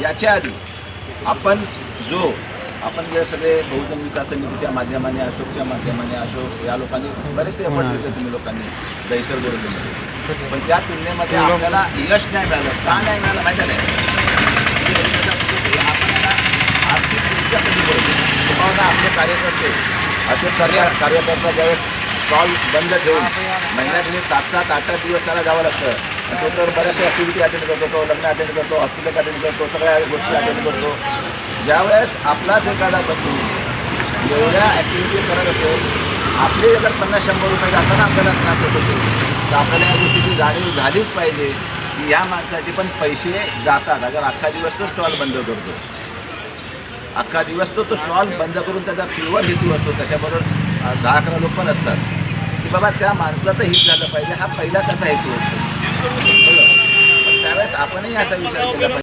याच्या आधी आपण जो आपण जे सगळे बहुजन विकास समितीच्या माध्यमाने अशोकच्या माध्यमाने अशोक या लोकांनी बरेचसे एफर्ट्स घेतले तुम्ही लोकांनी दहिसर बरोबर. पण त्या तुलनेमध्ये आपल्याला यश नाही मिळालं. का नाही मिळालं माहिती नाही म्हणजे त्याच्या कुठेतरी आपण याला आर्थिकदृष्ट्या कमी करतो तुम्हाला आपले कार्यकर्ते अशोक सारख्या कार्यकर्ता ज्यावेळेस स्टॉल बंद ठेवून. महिन्यातले सात सात आठ आठ दिवस त्याला जावं लागतं. तो तर बऱ्याचशा ॲक्टिव्हिटी अटेंड करतो तो लग्न अटेंड करतो हॉस्पिटल अटेंड करतो सगळ्या गोष्टी अटेंड करतो. ज्यावेळेस आपलाच एखादा बंधू एवढ्या ॲक्टिव्हिटी करत असेल आपले जर पन्नास शंभर रुपये जाताना आपल्याला त्रास होत होते तर आपल्याला या गोष्टीची जाणीव झालीच पाहिजे की ह्या माणसाचे पण पैसे जातात. अगर अख्खा दिवस तो स्टॉल बंद करतो. अख्खा दिवस तो तो स्टॉल बंद करून त्याचा प्युअर हेतू असतो. त्याच्याबरोबर दहा अकरा लोक पण असतात. बाबा त्या माणसाचं हित झालं पाहिजे. हा पहिला त्याचा हेतू असतो त्यावेळेस आपणही असा विचार केला पाहिजे.